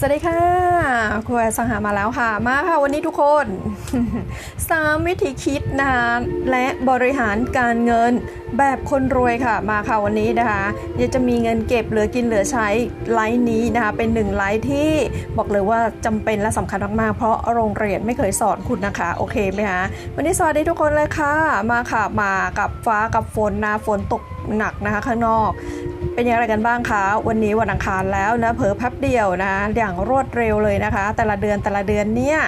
สวัสดีค่ะครูแอร์สังหามาแล้วค่ะ มาค่ะวันนี้ทุกคนสามวิธีคิดนะคะและบริหารการเงินแบบคนรวยค่ะ มาค่ะวันนี้นะคะเดี๋ยวจะมีเงินเก็บเหลือกินเหลือใช้ไลน์นี้นะคะเป็นหนึ่งไลน์ที่บอกเลยว่าจำเป็นและสำคัญมากๆ เพราะโรงเรียนไม่เคยสอนคุณนะคะ โอเคไหมคะวันนี้สวัสดีทุกคนเลยค่ะ มาค่ะมากับฟ้ากับฝนนะฝนตก หนักนะคะข้างนอก เป็นอย่างไรกันบ้างคะ วันนี้วันอังคารแล้วนะเผลอแป๊บเดียวนะอย่างรวดเร็วเลยนะคะ แต่ละเดือนแต่ละเดือนเนี่ย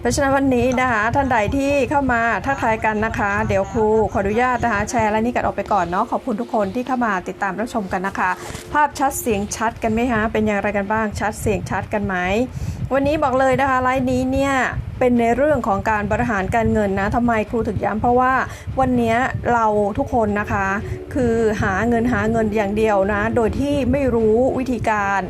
เพราะฉะนั้นวันนี้นะคะท่านใดที่เข้ามาทักทายกันนะคะ เดี๋ยวครูขออนุญาตนะคะ แชร์และนี่กันออกไปก่อนเนาะขอบคุณทุกคนที่เข้ามาติดตามรับชมกันนะคะ ภาพชัดเสียงชัดกันไหมคะเป็นอย่างไรกันบ้างชัดเสียงชัดกันไหมวันนี้บอกเลยนะคะไลฟ์นี้เนี่ยเป็นในเรื่องของการบริหารการเงินนะทำไมครูถึงย้ำเพราะว่าวันนี้เราทุกคนนะคะ คือหาเงินหาเงินอย่างเดียวนะ โดยที่ไม่รู้วิธีการ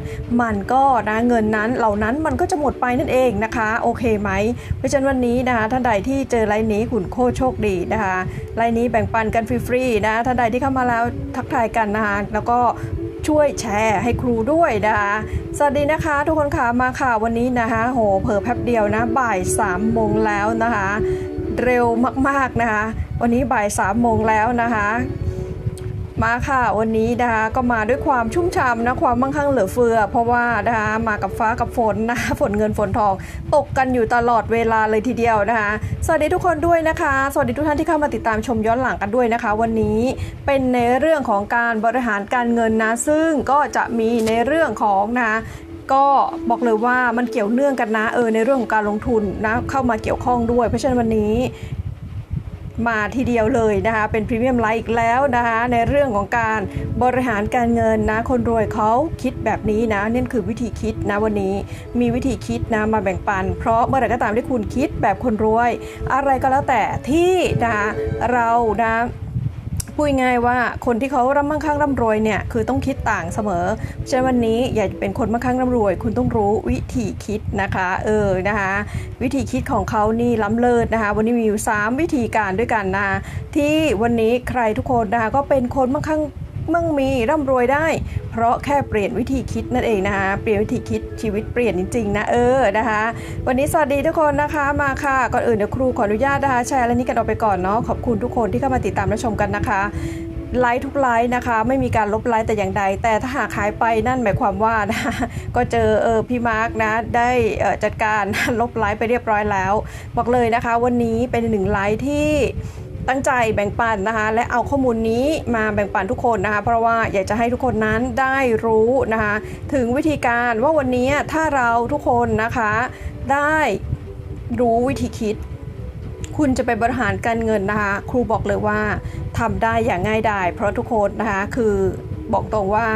มันก็นะเงินนั้นเหล่านั้นมันก็จะหมดไปนั่นเองนะคะ โอเคไหมเพราะฉะนั้นวันนี้นะคะท่านใดที่เจอไลน์นี้คุณโคโชคดีนะคะไลน์นี้แบ่งปันกันฟรีๆนะท่านใดที่เข้ามาแล้วทักทายกันนะคะแล้วก็ ช่วยแชร์ให้ครูด้วยนะคะ สวัสดีนะคะทุกคนค่ะมาค่ะวันนี้นะคะ โหเผลอแป๊บเดียวนะบ่าย3ามโมงแล้วนะคะ เร็วมากๆนะคะ วันนี้บ่าย3ามโมงแล้วนะคะ มาค่ะวันนี้นะคะก็มาด้วยความชุ่มฉ่ำนะความมั่งคั่งเหลือเฟือ เพราะว่านะคะมากับฟ้ากับฝนนะคะฝนเงินฝนทอง ตกกันอยู่ตลอดเวลาเลยทีเดียวนะคะสวัสดีทุกคนด้วยนะคะ สวัสดีทุกท่านที่เข้ามาติดตามชมย้อนหลังกันด้วยนะคะ วันนี้เป็นในเรื่องของการบริหารการเงินนะ ซึ่งก็จะมีในเรื่องของนะคะก็บอกเลยว่ามันเกี่ยวเนื่องกันนะเออในเรื่องของการลงทุนนะเข้ามาเกี่ยวข้องด้วย เพราะฉะนั้นวันนี้ มาทีเดียวเลยนะคะเป็นพรีเมียมไลท์อีกแล้วนะคะในเรื่องของการบริหารการเงินนะคนรวยเขาคิดแบบนี้นะนี่คือวิธีคิดนะวันนี้มีวิธีคิดนะมาแบ่งปัน เพราะเมื่อไหร่ก็ตามที่คุณคิดแบบคนรวย อะไรก็แล้วแต่ที่นะคะเรานะ พูดง่ายว่าคนที่เขาร่ำมั่งคั่งร่ำรวยเนี่ยคือต้องคิดต่างเสมอเพราะฉะนั้นวันนี้อยากจะเป็นคนมั่งคั่งร่ำรวย คุณต้องรู้วิธีคิดนะคะเออนะคะวิธีคิดของเขานี่ล้ำเลิศนะคะ วันนี้มีอยู่ 3 วิธีการด้วยกันนะที่วันนี้ใครทุกคนนะคะก็เป็นคนมั่งคั่ง มั่งมีร่ำรวยได้ เพราะแค่เปลี่ยนวิธีคิดนั่นเองนะคะเปลี่ยนวิธีคิดชีวิตเปลี่ยนจริงๆนะเออนะคะ วันนี้สวัสดีทุกคนนะคะมาค่ะก่อนอื่นเดี๋ยวครูขออนุญาตนะคะแชร์และนี้กันออกไปก่อนเนาะขอบคุณทุกคนที่เข้ามาติดตามและชมกันนะคะไลค์ทุกไลค์นะคะ ไม่มีการลบไลค์แต่อย่างใด แต่ถ้าหากหายไปนั่นหมายความว่านะก็เจอเออพี่มาร์กนะได้เออจัดการลบไลค์ไปเรียบร้อยแล้ว บอกเลยนะคะ วันนี้เป็นหนึ่งไลค์ที่ ตั้งใจแบ่งปันนะคะ และเอาข้อมูลนี้มาแบ่งปันทุกคนนะคะ เพราะว่าอยากจะให้ทุกคนนั้นได้รู้นะคะ ถึงวิธีการว่าวันนี้ถ้าเราทุกคนนะคะ ได้รู้วิธีคิด คุณจะไปบริหารการเงินนะคะ ครูบอกเลยว่าทำได้อย่างง่ายดายเพราะทุกคนนะคะคือบอกตรงว่า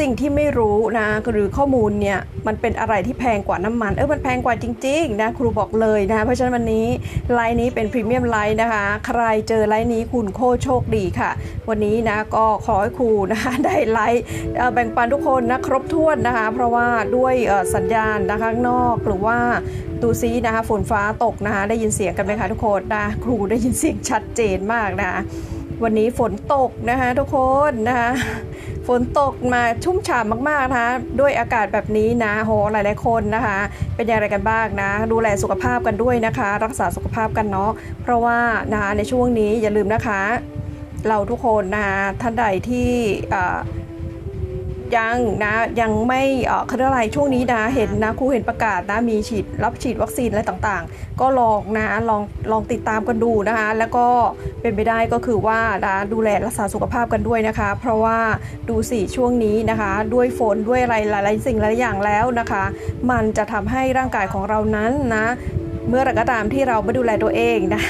สิ่งที่ไม่รู้นะหรือข้อมูลเนี่ยมันเป็นอะไรที่แพงกว่าน้ำมัน เออมันแพงกว่าจริง ๆ นะ ครูบอกเลยนะคะเพราะฉะนั้นวันนี้ไลน์นี้เป็นพรีเมียมไลน์นะคะ ใครเจอไลน์นี้คุณโคโชคดีค่ะ วันนี้นะก็ขอให้ครูนะคะได้ไลน์แบ่งปันทุกคนนะครบถ้วนนะคะ เพราะว่าด้วยสัญญาณนะคะข้างนอกหรือว่าดูซินะคะฝนฟ้าตกนะคะ ได้ยินเสียงกันไหมคะทุกคนนะครูได้ยินเสียงชัดเจนมากนะคะ วันนี้ฝนตกนะคะทุกคนนะคะฝนตกมาชุ่มฉ่ำมากๆนะคะด้วยอากาศแบบนี้นะโหหลายๆคนนะคะ เป็นอย่างไรกันบ้างนะ ดูแลสุขภาพกันด้วยนะคะ รักษาสุขภาพกันเนาะเพราะว่านะคะในช่วงนี้อย่าลืมนะคะ เราทุกคนนะคะท่านใดที่อ่า ยังนะยังไม่เอ่อเขาเรียกอะไรช่วงนี้นะเห็นนะครูเห็นประกาศนะมีฉีดรับฉีดวัคซีนอะไรต่างๆ ก็ลองนะลองลองติดตามกันดูนะคะ แล้วก็เป็นไปได้ก็คือว่านะดูแลรักษาสุขภาพกันด้วยนะคะ เพราะว่าดูสิช่วงนี้นะคะ ด้วยฝนด้วยอะไรหลายๆสิ่งหลายอย่างแล้วนะคะ มันจะทำให้ร่างกายของเรานั้นนะ เมื่อไรก็ตามที่เราไม่ดูแลตัวเองนะ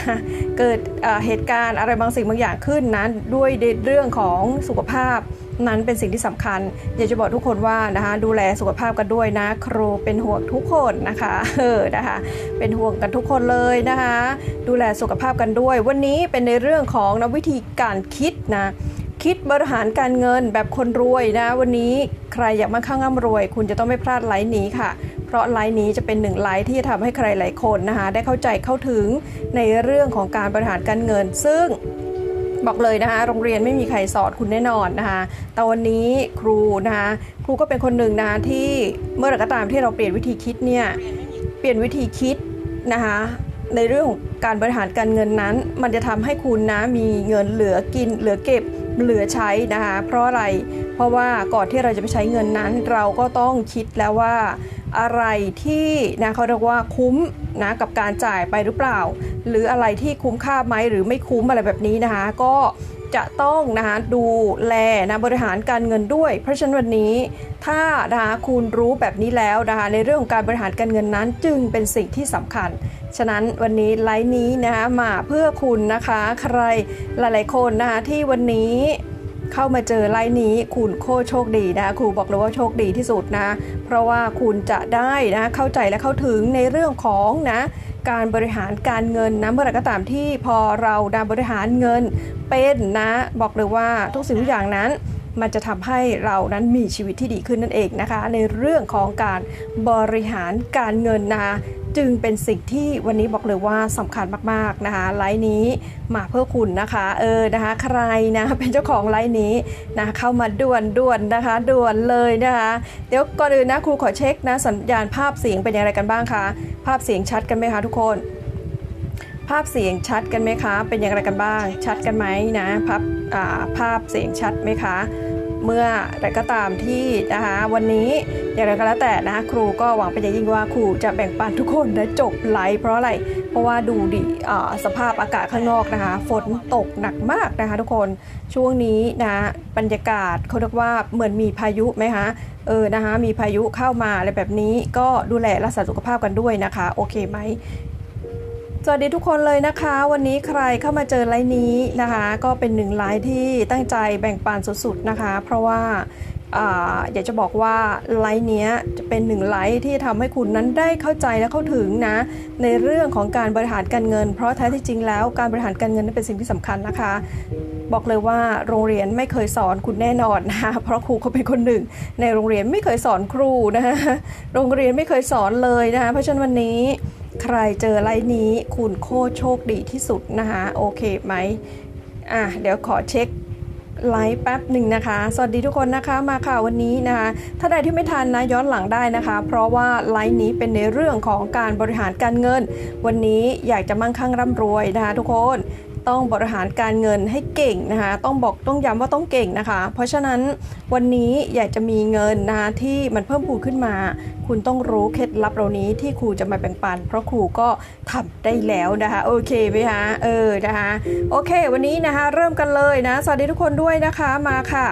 เกิดเหตุการณ์อะไรบางสิ่งบางอย่างขึ้นนะด้วยเรื่องของสุขภาพนั้นเป็นสิ่งที่สำคัญ อยากจะบอกทุกคนว่านะคะดูแลสุขภาพกันด้วยนะ ครูเป็นห่วงทุกคนนะคะเออนะคะเป็นห่วงกันทุกคนเลยนะคะ ดูแลสุขภาพกันด้วย วันนี้เป็นในเรื่องของนะวิธีการคิดนะคิดบริหารการเงินแบบคนรวยนะ วันนี้ใครอยากมาข้างร่ำรวย คุณจะต้องไม่พลาดไลฟ์นี้ค่ะ เพราะไลฟ์นี้จะเป็นหนึ่งไลฟ์ที่จะทำให้ใครหลายคนนะคะได้เข้าใจเข้าถึงในเรื่องของการบริหารการเงิน ซึ่งบอกเลยนะคะโรงเรียนไม่มีใครสอนคุณแน่นอนนะคะแต่วันนี้ครูนะคะครูก็เป็นคนหนึ่งนะคะที่เมื่อไหร่ก็ตามที่เราเปลี่ยนวิธีคิดเนี่ยเปลี่ยนวิธีคิดนะคะในเรื่องของการบริหารการเงินนั้น มันจะทำให้คุณนะมีเงินเหลือกินเหลือเก็บเหลือใช้นะคะเพราะอะไร เพราะว่าก่อนที่เราจะไปใช้เงินนั้น เราก็ต้องคิดแล้วว่าอะไรที่นะเขาเรียกว่าคุ้มนะกับการจ่ายไปหรือเปล่า หรืออะไรที่คุ้มค่าไหมหรือไม่คุ้มอะไรแบบนี้นะคะ ก็จะต้องนะคะดูแลนะบริหารการเงินด้วย เพราะฉะนั้นวันนี้ถ้านะคะคุณรู้แบบนี้แล้วนะคะในเรื่องของการบริหารการเงินนั้นจึงเป็นสิ่งที่สำคัญ ฉะนั้นวันนี้ไลฟ์นี้นะคะมาเพื่อคุณนะคะ ใครหลายๆคนนะคะที่วันนี้ เข้ามาเจอไลน์นี้คุณโคโชคดีนะครูบอกเลยว่าโชคดีที่สุดนะ เพราะว่าคุณจะได้นะเข้าใจและเข้าถึงในเรื่องของนะการบริหารการเงินนะเมื่อไหร่ก็ตามที่พอเราดาบริหารเงินเป็นนะ บอกเลยว่าทุกสิ่งทุกอย่างนั้น มันจะทำให้เรานั้นมีชีวิตที่ดีขึ้นนั่นเองนะคะ ในเรื่องของการบริหารการเงินนะคะจึงเป็นสิ่งที่วันนี้บอกเลยว่าสำคัญมากๆนะคะไลน์นี้มาเพื่อคุณนะคะเออนะคะใครนะเป็นเจ้าของไลน์นี้นะเข้ามาด่วนด่วนนะคะด่วนเลยนะคะเดี๋ยวก่อนอื่นนะครูขอเช็คนะสัญญาณภาพเสียงเป็นอย่างไรกันบ้างคะภาพเสียงชัดกันไหมคะทุกคน ภาพเสียงชัดกันไหมคะ เป็นอย่างไรกันบ้าง ชัดกันไหมนะภาพาภาพเสียงชัดไหมคะ เมื่อไรก็ตามที่นะคะวันนี้อย่างไรก็แล้วแต่นะครูก็หวังเป็นอย่างยิ่งว่าครูจะแบ่งปันทุกคนและจบไลฟ์เพราะอะไร เพราะว่าดูดิอ่าสภาพอากาศข้างนอกนะคะ ฝนตกหนักมากนะคะ ทุกคนช่วงนี้นะบรรยากาศเขาเรียกว่าเหมือนมีพายุไหมคะเออนะคะมีพายุเข้ามาอะไรแบบนี้ก็ดูแลรักษาสุขภาพกันด้วยนะคะ โอเคไหม สวัสดีทุกคนเลยนะคะ วันนี้ใครเข้ามาเจอไลน์นี้นะคะ ก็เป็นหนึ่งไลน์ที่ตั้งใจแบ่งปันสุดๆนะคะ เพราะว่าอาอยากจะบอกว่าไลน์นี้จะเป็นหนึ่งไลน์ที่ทำให้คุณนั้นได้เข้าใจและเข้าถึงนะในเรื่องของการบริหารการเงิน เพราะแท้ที่จริงแล้วการบริหารการเงินนั้นเป็นสิ่งที่สำคัญนะคะ บอกเลยว่าโรงเรียนไม่เคยสอนคุณแน่นอนนะคะเพราะครูเขาเป็นคนหนึ่ง ในโรงเรียนไม่เคยสอนครูนะคะโรงเรียนไม่เคยสอนเลยนะคะเพราะฉะนั้นวันนี้ ใครเจอไลน์นี้คุณโคโชคดีที่สุดนะคะ โอเคไหมอะเดี๋ยวขอเช็คไลฟ์แป๊บหนึ่งนะคะ สวัสดีทุกคนนะคะ มาค่ะวันนี้นะคะ ถ้าใดที่ไม่ทันนะย้อนหลังได้นะคะ เพราะว่าไลฟ์นี้เป็นในเรื่องของการบริหารการเงิน วันนี้อยากจะมั่งคั่งร่ำรวยนะคะทุกคน ต้องบริหารการเงินให้เก่งนะคะ ต้องบอกต้องย้ำว่าต้องเก่งนะคะ เพราะฉะนั้นวันนี้อยากจะมีเงินนะคะที่มันเพิ่มพูนขึ้นมา คุณต้องรู้เคล็ดลับเหล่านี้ที่ครูจะมาแบ่งปัน เพราะครูก็ทำได้แล้วนะคะ โอเคไหมคะเออนะคะ โอเค วันนี้นะคะ เริ่มกันเลยนะ สวัสดีทุกคนด้วยนะคะมาค่ะ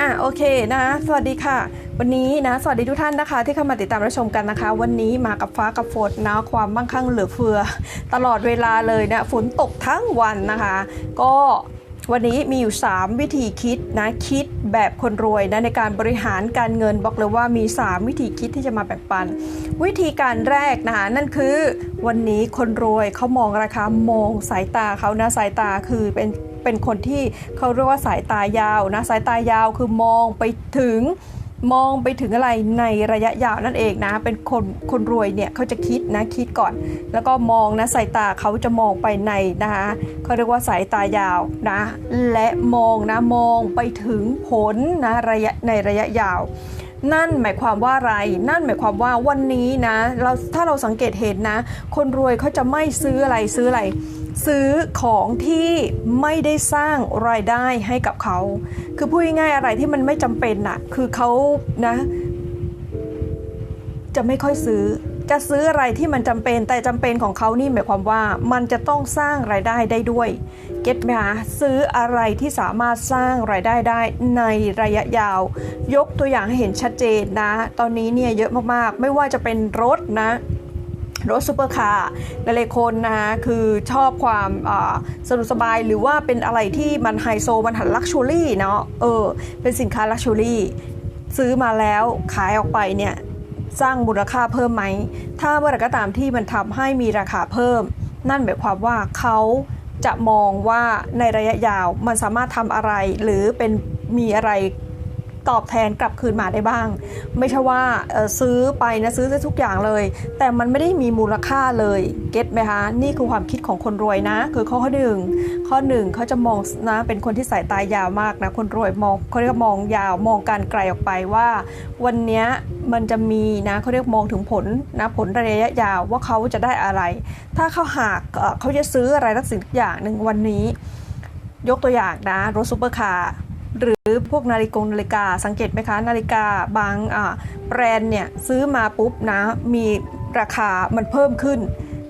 อะโอเคนะ สวัสดีค่ะ วันนี้นะ สวัสดีทุกท่านนะคะ ที่เข้ามาติดตามรับชมกันนะคะ วันนี้มากับฟ้ากับฝนนะความมั่งคั่งเหลือเฟือ ตลอดเวลาเลยนะฝนตกทั้งวันนะคะ ก็วันนี้มีอยู่ 3 วิธีคิดนะคิดแบบคนรวยนะในการบริหารการเงินบอกเลยว่ามี 3 วิธีคิดที่จะมาแบ่งปัน วิธีการแรกนะคะนั่นคือ วันนี้คนรวยเขามองราคามองสายตาเขานะสายตาคือเป็น เป็นคนที่เขาเรียกว่าสายตายาวนะสายตายาวคือมองไปถึงมองไปถึงอะไรในระยะยาวนั่นเองนะ เป็นคนคนรวยเนี่ยเขาจะคิดนะคิดก่อน แล้วก็มองนะสายตาเขาจะมองไปในนะคะเขาเรียกว่าสายตายาวนะ และมองนะมองไปถึงผลนะระยะในระยะยาว นั่นหมายความว่าอะไร นั่นหมายความว่าวันนี้นะเราถ้าเราสังเกตเห็นนะ คนรวยเขาจะไม่ซื้ออะไรซื้ออะไร ซื้อของที่ไม่ได้สร้างรายได้ให้กับเขา คือพูดง่ายๆอะไรที่มันไม่จำเป็นน่ะคือเขานะ จะไม่ค่อยซื้อจะซื้ออะไรที่มันจำเป็นแต่จำเป็นของเขานี่หมายความว่ามันจะต้องสร้างรายได้ได้ด้วย ก็ตไหมคะซื้ออะไรที่สามารถสร้างรายได้ได้ในระยะยาว ยกตัวอย่างให้เห็นชัดเจนนะ ตอนนี้เนี่ยเยอะมากๆ ไม่ว่าจะเป็นรถนะรถซูเปอร์คาร์หลายๆคนนะคะคือชอบความสะดวกสบายหรือว่าเป็นอะไรที่มันไฮโซ มันหันลักชัวรี่เนาะเออ เป็นสินค้าลักชัวรี่ ซื้อมาแล้วขายออกไปเนี่ย สร้างมูลค่าเพิ่มไหม ถ้าเมื่อไหร่ก็ตามที่มันทำให้มีราคาเพิ่ม นั่นหมายความว่าเขา จะมองว่าในระยะยาวมันสามารถทำอะไรหรือเป็นมีอะไร ตอบแทนกลับคืนมาได้บ้าง ไม่ใช่ว่าซื้อไปนะซื้อได้ทุกอย่างเลย แต่มันไม่ได้มีมูลค่าเลยเก็ตไหมคะนี่คือความคิดของคนรวยนะ คือข้อหนึ่งข้อหนึ่งเขาจะมองนะเป็นคนที่สายตายาวมากนะคนรวยมองเขาเรียกมองยาวมองการไกลออกไปว่า วันนี้มันจะมีนะเขาเรียกมองถึงผลนะผลระยะยาวว่าเขาจะได้อะไร ถ้าเขาหากเขาจะซื้ออะไรสักสิ่งอย่างหนึ่งวันนี้ ยกตัวอย่างนะรถซูเปอร์คาร์ หรือพวกนาฬิกงนาฬิกาสังเกตไหมคะ นาฬิกาบางแบรนด์เนี่ยซื้อมาปุ๊บนะมีราคามันเพิ่มขึ้น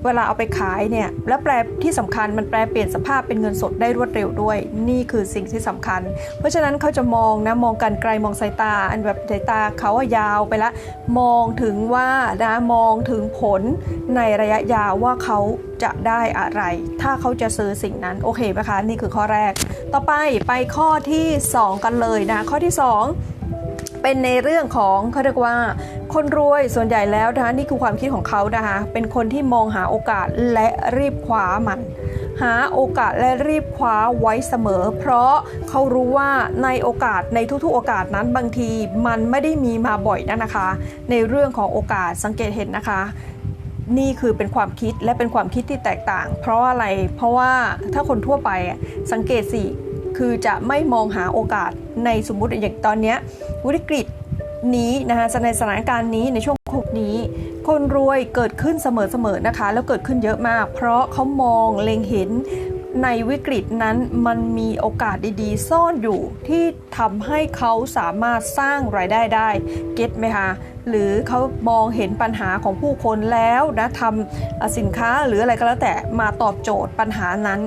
เวลาเอาไปขายเนี่ยและแปลที่สำคัญมันแปลเปลี่ยนสภาพเป็นเงินสดได้รวดเร็วด้วย นี่คือสิ่งที่สำคัญ เพราะฉะนั้นเขาจะมองนะมองกันไกลมองสายตา อันแบบสายตาเขายาวไปละ มองถึงว่านะมองถึงผลในระยะยาวว่าเขาจะได้อะไร ถ้าเขาจะซื้อสิ่งนั้นโอเคไหมคะนี่คือข้อแรก ต่อไปไปข้อที่ 2 กันเลยนะ ข้อที่ 2 เป็นในเรื่องของเขาเรียกว่า คนรวยส่วนใหญ่แล้วนะคะนี่คือความคิดของเขานะคะ เป็นคนที่มองหาโอกาสและรีบคว้ามันหาโอกาสและรีบคว้าไว้เสมอ เพราะเขารู้ว่าในโอกาสในทุกๆโอกาสนั้นบางทีมันไม่ได้มีมาบ่อยนะนะคะ ในเรื่องของโอกาสสังเกตเห็นนะคะ นี่คือเป็นความคิดและเป็นความคิดที่แตกต่าง เพราะอะไรเพราะว่าถ้าคนทั่วไปสังเกตสิคือจะไม่มองหาโอกาสในสมมุติอย่างตอนนี้วิกฤตนี้นะคะในสถานการณ์นี้ในช่วงโควิดนี้ คนรวยเกิดขึ้นเสมอๆนะคะ แล้วเกิดขึ้นเยอะมาก เพราะเขามองเล็งเห็น ในวิกฤตนั้นมันมีโอกาสดีๆ ซ่อนอยู่ที่ทำให้เขาสามารถสร้างรายได้ได้เก็ตไหมคะหรือเขามองเห็นปัญหาของผู้คนแล้วนะทำสินค้าหรืออะไรก็แล้วแต่มาตอบโจทย์ปัญหานั้น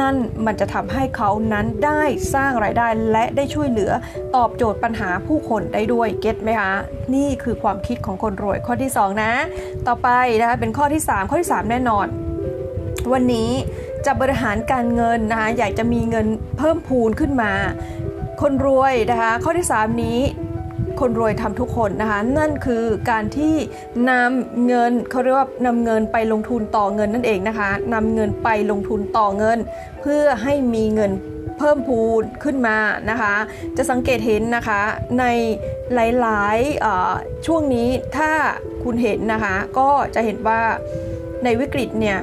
นั่นมันจะทำให้เขานั้นได้สร้างรายได้และได้ช่วยเหลือตอบโจทย์ปัญหาผู้คนได้ด้วยเก็ตไหมคะนี่คือความคิดของคนรวยข้อที่ 2 นะ ต่อไปนะคะเป็นข้อที่ 3 ข้อที่ 3 แน่นอน วันนี้ จะบริหารการเงินนะคะอยากจะมีเงินเพิ่มพูนขึ้นมา คนรวยนะคะข้อที่ 3 นี้คนรวยทำทุกคนนะคะนั่นคือการที่นำเงินเขาเรียกว่านำเงินไปลงทุนต่อเงินนั่นเองนะคะนำเงินไปลงทุนต่อเงิน เพื่อให้มีเงินเพิ่มพูนขึ้นมานะคะ จะสังเกตเห็นนะคะในหลายๆช่วงนี้ถ้าคุณเห็นนะคะ ก็จะเห็นว่าในวิกฤตเนี่ย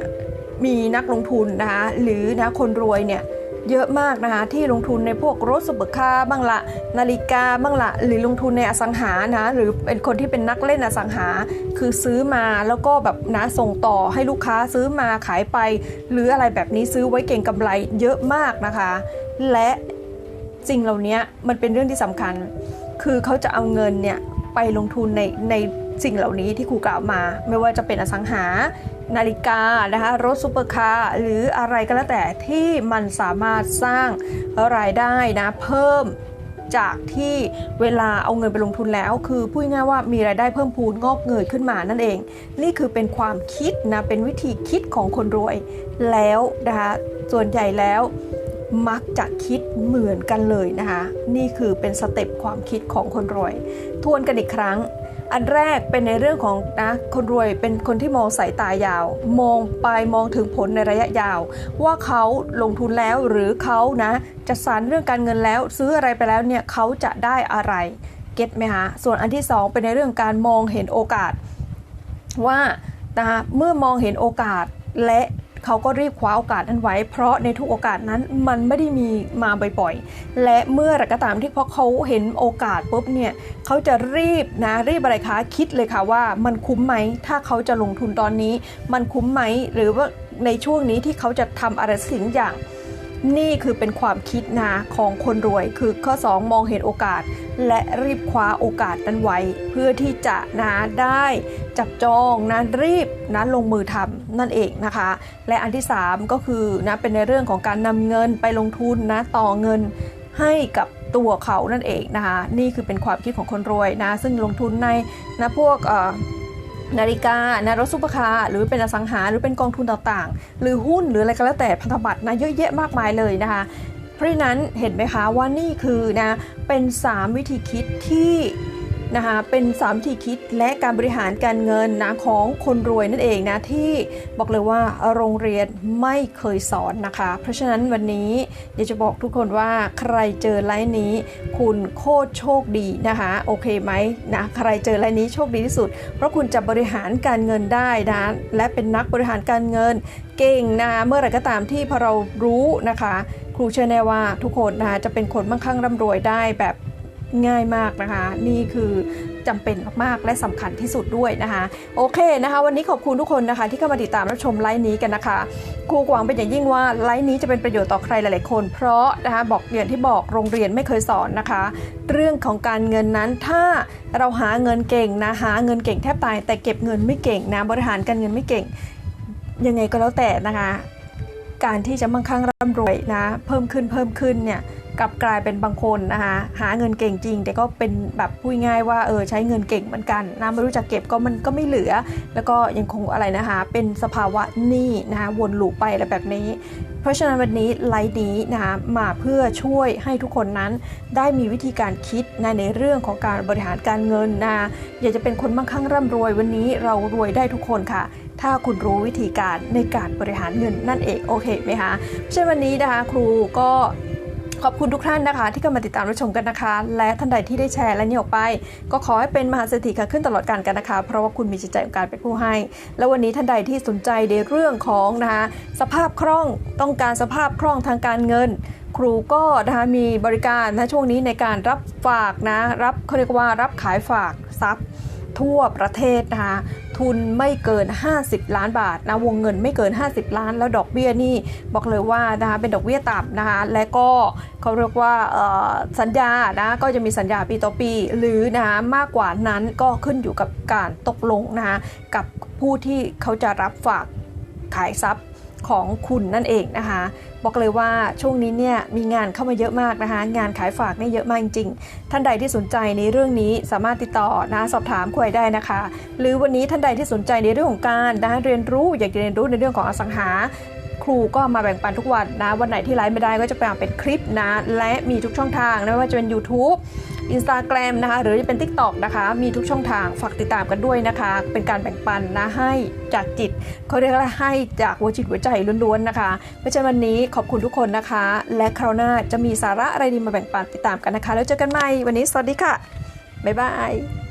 มีนักลงทุนนะคะหรือนะคนรวยเนี่ยเยอะมากนะคะที่ลงทุนในพวกรถซุปเปอร์คาบ้างละนาฬิกาบ้างละหรือลงทุนในอสังหานะหรือเป็นคนที่เป็นนักเล่นอสังหา คือซื้อมาแล้วก็แบบนะส่งต่อให้ลูกค้าซื้อมาขายไป หรืออะไรแบบนี้ซื้อไว้เก่งกำไรเยอะมากนะคะ และสิ่งเหล่านี้มันเป็นเรื่องที่สำคัญ คือเขาจะเอาเงินเนี่ยไปลงทุนในในสิ่งเหล่านี้ที่ครูกล่าวมา ไม่ว่าจะเป็นอสังหา นาฬิกานะคะรถซูเปอร์คาร์หรืออะไรก็แล้วแต่ที่มันสามารถสร้างรายได้นะเพิ่มจากที่เวลาเอาเงินไปลงทุนแล้ว คือพูดง่ายว่ามีรายได้เพิ่มพูนงอกเงยขึ้นมานั่นเอง นี่คือเป็นความคิดนะเป็นวิธีคิดของคนรวยแล้วนะคะส่วนใหญ่แล้วมักจะคิดเหมือนกันเลยนะคะ นี่คือเป็นสเต็ปความคิดของคนรวย ทวนกันอีกครั้ง อันแรกเป็นในเรื่องของนะคนรวยเป็นคนที่มองสายตายาว มองไปมองถึงผลในระยะยาว ว่าเขาลงทุนแล้วหรือเขานะจะสารเรื่องการเงินแล้ว ซื้ออะไรไปแล้วเนี่ยเขาจะได้อะไรเก็ตไหมคะส่วนอันที่สองเป็นในเรื่องการมองเห็นโอกาส ว่านะคะเมื่อมองเห็นโอกาสและ เขาก็รีบคว้าโอกาสนั้นไว้ เพราะในทุกโอกาสนั้นมันไม่ได้มีมาบ่อยๆ และเมื่อไรก็ตามที่พอเขาเห็นโอกาสปุ๊บเนี่ยเขาจะรีบนะรีบอะไรคะคิดเลยค่ะว่ามันคุ้มไหมถ้าเขาจะลงทุนตอนนี้ มันคุ้มไหมหรือว่าในช่วงนี้ที่เขาจะทำอะไรสิ่งอย่าง นี่คือเป็นความคิดนะของคนรวย คือข้อ 2 มองเห็นโอกาส และรีบคว้าโอกาสนั้นไว้ เพื่อที่จะนะได้จับจองนะรีบนะลงมือทำนั่นเองนะคะ และอันที่ 3 ก็คือนะเป็นในเรื่องของการนำเงินไปลงทุนนะต่อเงินให้กับตัวเขานั่นเองนะคะ นี่คือเป็นความคิดของคนรวยนะ ซึ่งลงทุนในนะพวกเอ่อ นาฬิกานะรถซุปเปอร์คาร์หรือเป็นอสังหาหรือเป็นกองทุนต่างๆ หรือหุ้นหรืออะไรก็แล้วแต่พันธบัตรนะเยอะแยะมากมายเลยนะคะ เพราะฉะนั้นเห็นไหมคะว่านี่คือนะเป็น 3 วิธีคิดที่ นะคะเป็นสามวิธีคิดและการบริหารการเงินนะของคนรวยนั่นเองนะที่บอกเลยว่าโรงเรียนไม่เคยสอนนะคะ เพราะฉะนั้นวันนี้อยากจะบอกทุกคนว่าใครเจอไลน์นี้ คุณโคตรโชคดีนะคะโอเคไหมนะใครเจอไลน์นี้โชคดีที่สุด เพราะคุณจะบริหารการเงินได้นะและเป็นนักบริหารการเงินเก่งนะเมื่อไรก็ตามที่พอเรารู้นะคะ ครูเชื่อแน่ว่าทุกคนนะคะจะเป็นคนมั่งคั่งร่ำรวยได้แบบ ง่ายมากนะคะ นี่คือจำเป็นมากๆ และสำคัญที่สุดด้วยนะคะ โอเคนะคะ วันนี้ขอบคุณทุกคนนะคะ ที่เข้ามาติดตามรับชมไลฟ์นี้กันนะคะครูหวังเป็นอย่างยิ่งว่าไลฟ์นี้จะเป็นประโยชน์ต่อใครหลาย ๆ คน เพราะนะคะบอกอย่างที่บอกโรงเรียนไม่เคยสอนนะคะ เรื่องของการเงินนั้นถ้าเราหาเงินเก่งนะหาเงินเก่งแทบตาย แต่เก็บเงินไม่เก่งนะบริหารการเงินไม่เก่ง ยังไงก็แล้วแต่นะคะ การที่จะมั่งคั่งร่ำรวยนะ เพิ่มขึ้นเพิ่มขึ้นเนี่ย กลับกลายเป็นบางคนนะคะหาเงินเก่งจริง แต่ก็เป็นแบบพูดง่ายว่าเออใช้เงินเก่งเหมือนกันนะไม่รู้จักเก็บก็มันก็ไม่เหลือ แล้วก็ยังคงอะไรนะคะ เป็นสภาวะหนี้นะคะวนลูปไปอะไรแบบนี้ เพราะฉะนั้นวันนี้ไลฟ์นี้นะคะมาเพื่อช่วยให้ทุกคนนั้นได้มีวิธีการคิดนะในเรื่องของการบริหารการเงินนะอยากจะเป็นคนมั่งคั่งร่ำรวยวันนี้เรารวยได้ทุกคนค่ะถ้าคุณรู้วิธีการในการบริหารเงินนั่นเองโอเคไหมคะเพราะฉะนั้นวันนี้นะคะครูก็ ขอบคุณทุกท่านนะคะ ที่เข้ามาติดตามรับชมกันนะคะ และท่านใดที่ได้แชร์และนี่ออกไป ก็ขอให้เป็นมหาเศรษฐีค่ะขึ้นตลอดการกันนะคะ เพราะว่าคุณมีจิตใจของการเป็นผู้ให้ แล้ววันนี้ท่านใดที่สนใจในเรื่องของนะคะสภาพคล่องต้องการสภาพคล่องทางการเงิน ครูก็นะคะมีบริการนะช่วงนี้ในการรับฝากนะรับเขาเรียกว่ารับขายฝากทรัพย์ ทั่วประเทศนะคะทุนไม่เกิน 50 ล้านบาทนะวงเงินไม่เกิน 50 ล้าน แล้วดอกเบี้ยนี่บอกเลยว่านะคะเป็นดอกเบี้ยต่ำนะคะและก็เขาเรียกว่าสัญญานะก็จะมีสัญญาปีต่อปี หรือนะคะมากกว่านั้นก็ขึ้นอยู่กับการตกลงนะคะกับผู้ที่เขาจะรับฝากขายทรัพย์ ของคุณนั่นเองนะคะ บอกเลยว่าช่วงนี้เนี่ยมีงานเข้ามาเยอะมากนะคะ งานขายฝากเนี่ยเยอะมากจริงๆท่านใดที่สนใจในเรื่องนี้สามารถติดต่อนะสอบถามคุยได้นะคะ หรือวันนี้ท่านใดที่สนใจในเรื่องของการนะเรียนรู้อยากเรียนรู้ในเรื่องของอสังหาครูก็มาแบ่งปันทุกวันนะ วันไหนที่ไลฟ์ไม่ได้ก็จะแปลงเป็นคลิปนะ และมีทุกช่องทางนะไม่ว่าจะเป็น YouTube Instagram นะคะ หรือจะเป็น TikTok นะคะ มีทุกช่องทางฝากติดตามกันด้วยนะคะ เป็นการแบ่งปันนะให้จากจิตเขาเรียกว่าให้จากหัวจิตหัวใจล้วนๆนะคะเพราะฉะนั้นวันนี้ขอบคุณทุกคนนะคะ และคราวหน้าจะมีสาระอะไรดีมาแบ่งปันติดตามกันนะคะ แล้วเจอกันใหม่วันนี้สวัสดีค่ะบ๊ายบาย